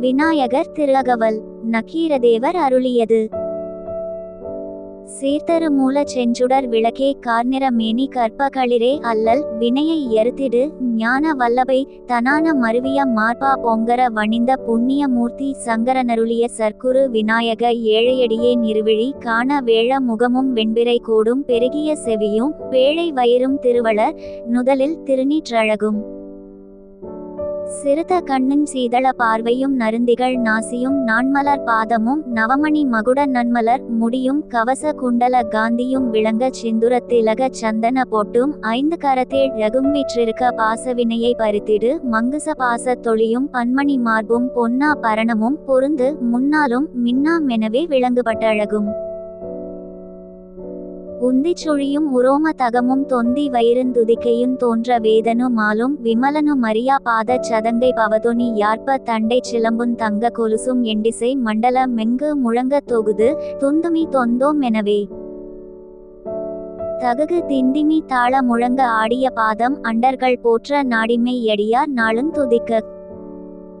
விநாயகர் திருஅகவல் நக்கீரதேவர் அருளியது. சீர்தரு மூல செஞ்சுடர் விளக்கே கார்நிற மேனி கற்பகளிரே அல்லல் வினையை எருத்திடு ஞான வல்லபை தனான மருவிய மார்பா பொங்கர வணிந்த புண்ணிய மூர்த்தி சங்கரனருளிய சர்க்குரு விநாயக ஏழையடியே நிறுவிழி காண வேழ முகமும் வெண்பிறை கூடும் பெருகிய செவியும் பேழை வயிறும் திருவளர் நுதலில் திருநீற்றழகும். சிறுத கண்ணும் சீதள பார்வையும் நருந்திகள் நாசியும் நான்மலர் பாதமும் நவமணி மகுட நன்மலர் முடியும் கவச குண்டல காந்தியும் விளங்க சிந்துர திலக சந்தன போட்டும் ஐந்து கரத்தில் ரகும் பாச பாசவினையை பறித்திடு மங்குச பாச தொழியும் பன்மணி மார்பும் பொன்னா பரணமும் பொருந்து முன்னாலும் மின்னாமெனவே விளங்குபட்டழகும். உந்திச் சுழியும் உரோம தகமும் தொந்தி வயிறுந்துதிக்கையும் தோன்ற வேதனு மாலும் விமலனு மரியா பாதச் சதங்கை பவதொனி யார்ப்ப தண்டை சிலம்பும் தங்க கொலுசும் எண்டிசை மண்டல மெங்கு முழங்க தொகுது துந்துமி தொந்தோம் எனவே. தகுகு திந்திமி தாள முழங்க ஆடிய பாதம் அண்டர்கள் போற்ற நாடிமை எடியார் நாளும் துதிக்க.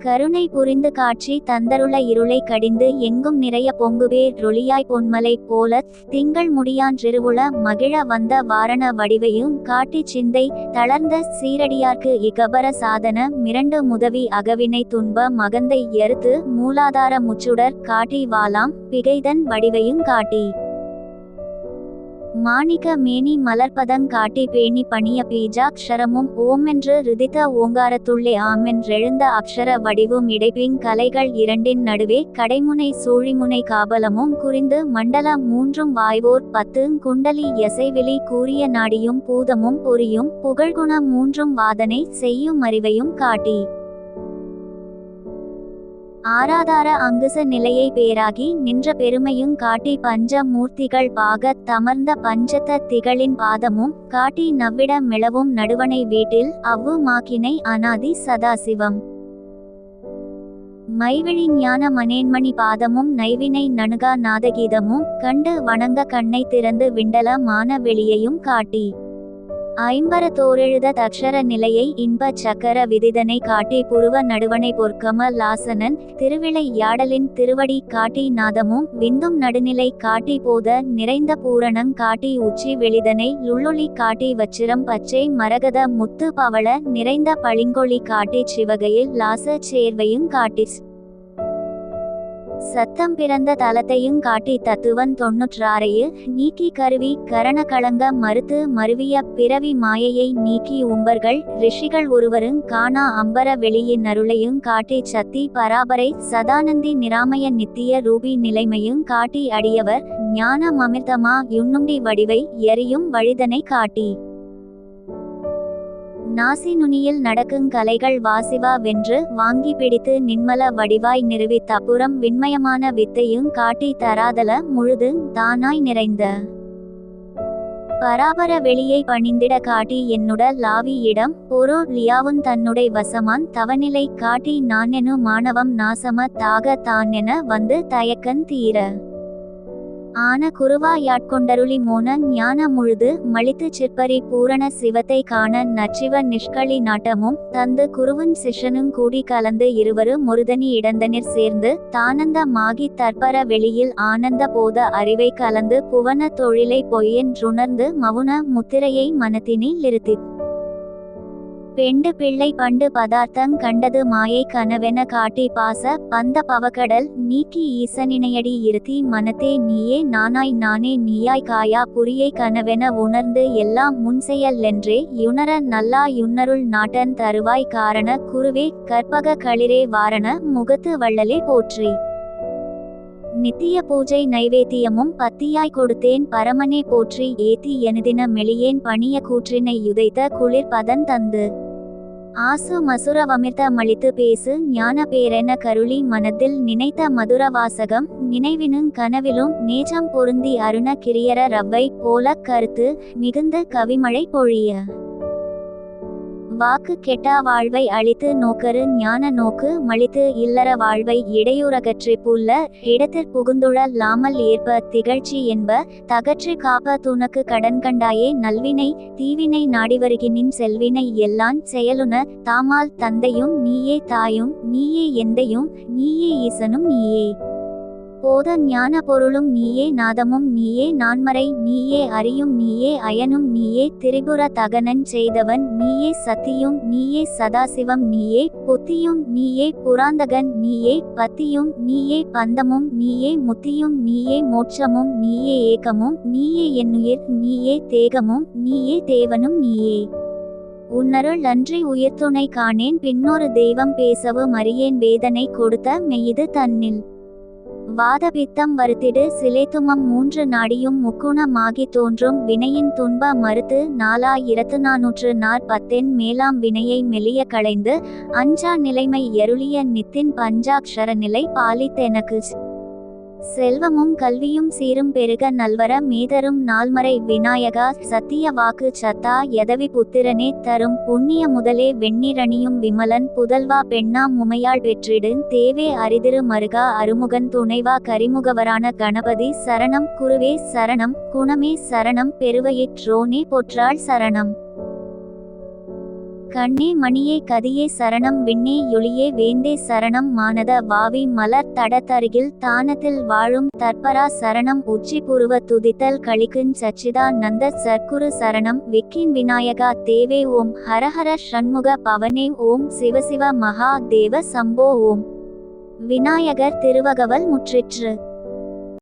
கருணை புரிந்து காட்சி தந்தருள இருளை கடிந்து எங்கும் நிறைய பொங்குவே ரொளியாய் பொன்மலை போல திங்கள் முடியான்றிருவுள மகிழ வந்த வாரண வடிவையும் காட்டி சிந்தை தளர்ந்த சீரடியார்க்கு இகபர சாதன மிரண்டு முதவி அகவினை துன்ப மகந்தை எருத்து மூலாதார முச்சுடர் காட்டி வாலாம் பிகைதன் வடிவையும் காட்டி. மாணிக மேனி மலர்பதங் காட்டி பேணி பணிய பீஜாக்ஷரமும் ஓமென்று ரிதித்த ஓங்காரத்துள்ளே ஆமென்றெழுந்த அக்ஷர வடிவும் இடைப்பின் கலைகள் இரண்டின் நடுவே கடைமுனை சூழிமுனை காபலமும் குறிந்து மண்டல மூன்றும் வாய்வோர் பத்து குண்டலி இசைவெளி கூறிய நாடியும் பூதமும் பொறியும் புகழ்குணம் மூன்றும் வாதனை செய்யும் அறிவையும் காட்டி. ஆராதார அங்குச நிலையை பேராகி நின்ற பெருமையும் காட்டி பஞ்ச மூர்த்திகள் பாகத் தமர்ந்த பஞ்சத்த திகளின் பாதமும் காட்டி நவ்விட மிளவும் நடுவனை வீட்டில் அவ்வு மாக்கினை அனாதி சதாசிவம். மைவிழி ஞான மனேன்மணி பாதமும் நைவினை நணுகா நாதகீதமும் கண்டு வணங்க கண்ணை திறந்து விண்டல மான வெளியையும் காட்டி. ஐம்பர தோரெழுத தக்ஷர நிலையை இன்ப சக்கர விதிதனை காட்டி புருவ நடுவனை பொற்கம லாசனன் திருவிளை யாடலின் திருவடி காட்டி நாதமும் விந்தும் நடுநிலை காட்டி போத நிறைந்த பூரணம் காட்டி உச்சி வெளிதனை லுள்ளொளி காட்டி வச்சிரம் பச்சை மரகத முத்து பவள நிறைந்த பளிங்கொளி காட்டி சிவகையில் லாச சேர்வையும் காட்டிஸ் சத்தம் பிறந்த தலத்தையும் காட்டி தத்துவன் தொன்னூற்றாறையில் நீக்கி கருவி கரண களங்க மறுத்து மருவிய பிறவி மாயையை நீக்கி உம்பர்கள் ரிஷிகள் ஒருவரும் காணா அம்பர வெளியின் அருளையும் காட்டி சத்தி பராபரை சதானந்தி நிராமய நித்திய ரூபி நிலைமையும் காட்டி அடியவர் ஞானம் அமிர்தமா யுண்ணுண்டி வடிவை எரியும் வழிதனை காட்டி. நாசி நுனியில் நடக்குங் கலைகள் வாசிவா வென்று வாங்கி பிடித்து நின்மல வடிவாய் நிறுவி தப்புறம் விண்மயமான வித்தையும் காட்டி தராதல முழுது தானாய் நிறைந்த. பராபர வெளியை பணிந்திட காட்டி என்னுட லாவி இடம் பொரு லியாவுன் தன்னுடை வசமான் தவநிலை காட்டி நானெனு மாணவம் நாசம தாக தானென வந்து தயக்கன் தீர. ஆன குருவாயாட்கொண்டருளி மோன ஞான முழுது மலித்து சிற்பரி பூரண சிவத்தை காண நச்சிவ நிஷ்களி நாட்டமும் தந்து குருவும் சிஷனும் கூடி கலந்து இருவரு முருதனி இடந்தனிர் சேர்ந்து தானந்த மாகி தற்பர வெளியில் ஆனந்த போத அறிவை கலந்து புவன தொழிலை பொய்யென்றுணர்ந்து மவுன முத்திரையை மனத்தினில் இருத்தி பெண்டு பிள்ளை பண்டு பதார்த்தங் கண்டது மாயை கனவென காட்டி பாச பந்த பவகடல் நீக்கி ஈசனினையடி இருத்தி மனத்தே நீயே நானாய் நானே நீயாய் காயா புரியை கனவென உணர்ந்து எல்லாம் முன்செயல்லென்றே யுணர நல்லா யுன்னருள் நாட்டன் தருவாய் காரண குருவே கற்பக களிரே வாரண முகத்து வள்ளலே போற்றி. நித்திய பூஜை நைவேத்தியமும் பத்தியாய் கொடுத்தேன் பரமனே போற்றி ஏத்தி எனதின மெளியேன் பணிய கூற்றினை யுதைத்த குளிர் பதன் தந்து. ஆசு மசுர பேசு ஞான பேரென கருளி மனத்தில் நினைத்த மதுர வாசகம் நினைவினுங் கனவிலும் நேஜம் பொருந்தி அருண கிரியர ரவ்வை போல கருத்து மிகுந்த கவிமழை பொழிய. வாக்கு கெட்டா வாழ்வை அழித்து நோக்கரு ஞான நோக்கு மழித்து இல்லற வாழ்வை இடையூறகற்றி புல்ல இடத்திற் புகுந்துழ லாமல் ஏற்ப திகழ்ச்சி என்ப தகற்றி காப்ப துனக்கு கடன் கண்டாயே நல்வினை தீவினை நாடி வருகினின் செல்வினை எல்லாம் செயலுன தாமால் தந்தையும் நீயே தாயும் நீயே எந்தையும் நீயே ஈசனும் நீயே. போத ஞான பொருளும் நீயே நாதமும் நீயே நான்மறை நீயே அறியும் நீயே அயனும் நீயே திரிபுர தகனன் செய்தவன் நீயே சத்தியும் நீயே சதாசிவம் நீயே புத்தியும் நீயே புராந்தகன் நீயே பத்தியும் நீயே பந்தமும் நீயே முத்தியும் நீயே மோட்சமும் நீயே ஏகமும் நீயே என்னுயிர் நீயே தேகமும் நீயே தேவனும் நீயே. உன்னருள் அன்றி உயிர்த்துணை காணேன் பின்னொரு தெய்வம் பேசவும் அறியேன் வேதனை கொடுத்த மெய்து தன்னில். வாதபித்தம் வருத்திடு சிலைத்துமம் மூன்று நாடியும் முக்குணமாகி தோன்றும் வினையின் துன்ப மறுத்து நாலாயிரத்து நானூற்று நாற்பத்தென் மேலாம் வினையை மெலிய களைந்து அஞ்சா நிலைமை எருளிய நித்தின் பஞ்சாக்ஷர நிலை பாலித்தெனக்கு. செல்வமும் கல்வியும் சீரும் பெருக நல்வர மீதரும் நால்மறை விநாயகா சத்திய வாக்கு சத்தா எதவி புத்திரனே தரும் புண்ணிய முதலே வெண்ணிரணியும் விமலன் புதல்வா பெண்ணாம் உமையாள் பெற்றிடு தேவே அரிதிரு மருகா அருமுகன் துணைவா கரிமுகவரான கணபதி சரணம் குருவே சரணம் குணமே சரணம் பெருவையிற்றோனே பொற்றாள் சரணம். கண்ணே மணியே கதியே சரணம் விண்ணே யொளியே வேந்தே சரணம் மானத வாவி மலர் தடத்தருகில் தானத்தில் வாழும் தற்பரா சரணம் உச்சி புருவ துதித்தல் கழிக்குஞ் சச்சிதா நந்த சர்க்குரு சரணம் விக்கின் விநாயகா தேவே ஓம் ஹரஹர ஷண்முக பவனே ஓம் சிவசிவ மகா தேவ சம்போ ஓம். விநாயகர் திருவகவல் முற்றிற்று.